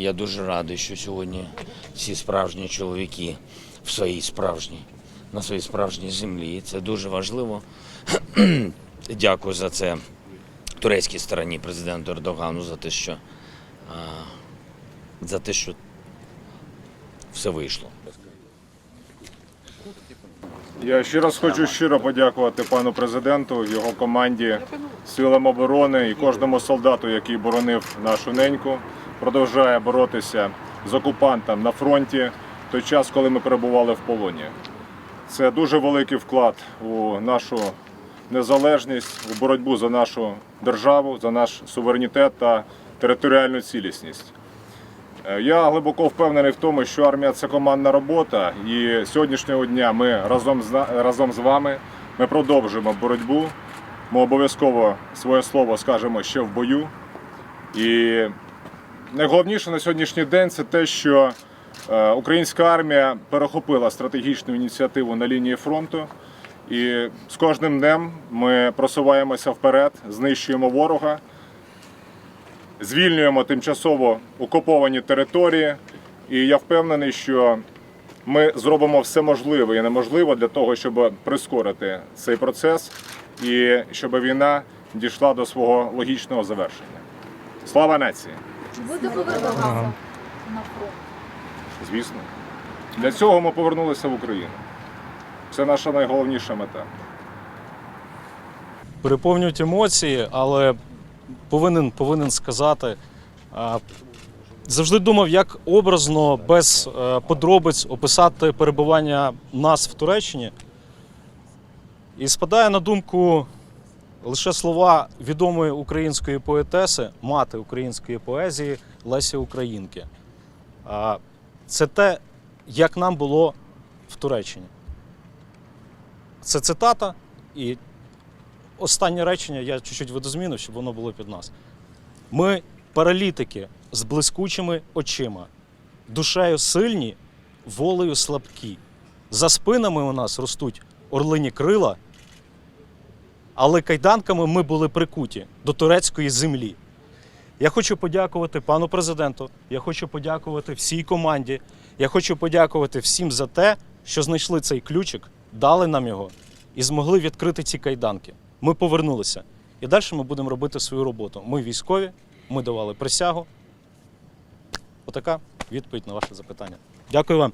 Я дуже радий, що сьогодні всі справжні чоловіки в своїй справжній, на своїй справжній землі. Це дуже важливо. Дякую за це турецькій стороні президенту Ердогану за те, що за те, що все вийшло. Я ще раз хочу щиро подякувати пану президенту, його команді, силам оборони і кожному солдату, який боронив нашу неньку, продовжує боротися з окупантом на фронті в той час, коли ми перебували в полоні. Це дуже великий вклад у нашу незалежність, у боротьбу за нашу державу, за наш суверенітет та територіальну цілісність. Е, Я глибоко впевнений в тому, що армія це командна робота, і сьогоднішнього дня ми разом з разом з вами ми продовжуємо боротьбу. Ми обов'язково своє слово скажемо ще в бою. І найголовніше на сьогоднішній день це те, що е, українська армія перехопила стратегічну ініціативу на лінії фронту. І з кожним днем ми просуваємося вперед, знищуємо ворога звільнюємо тимчасово окуповані території. І я впевнений, що ми зробимо все можливе і неможливе для того, щоб прискорити цей процес і щоб війна дійшла до свого логічного завершення. Слава нації! Буде повертатися на фронт. Звісно. Для цього ми повернулися в Україну. Це наша найголовніша мета. переповнюють емоції, але повинен, повинен сказати. а, Завжди думав, як образно, без е, подробиць описати перебування нас в Туреччині. І спадає на думку лише слова відомої української поетеси, мати української поезії Лесі Українки. Це те, як нам було в Туреччині. Це цитата, і останнє речення я чуть-чуть видозмінив, щоб воно було під нас. Ми паралітики з блискучими очима, душею сильні, волею слабкі. За спинами у нас ростуть орлині крила, але кайданками ми були прикуті до турецької землі. Я хочу подякувати пану президенту, я хочу подякувати всій команді, я хочу подякувати всім за те, що знайшли цей ключик, дали нам його і змогли відкрити ці кайданки. Ми повернулися. І далі ми будемо робити свою роботу. Ми військові, ми давали присягу. Отака відповідь на ваше запитання. Дякую вам.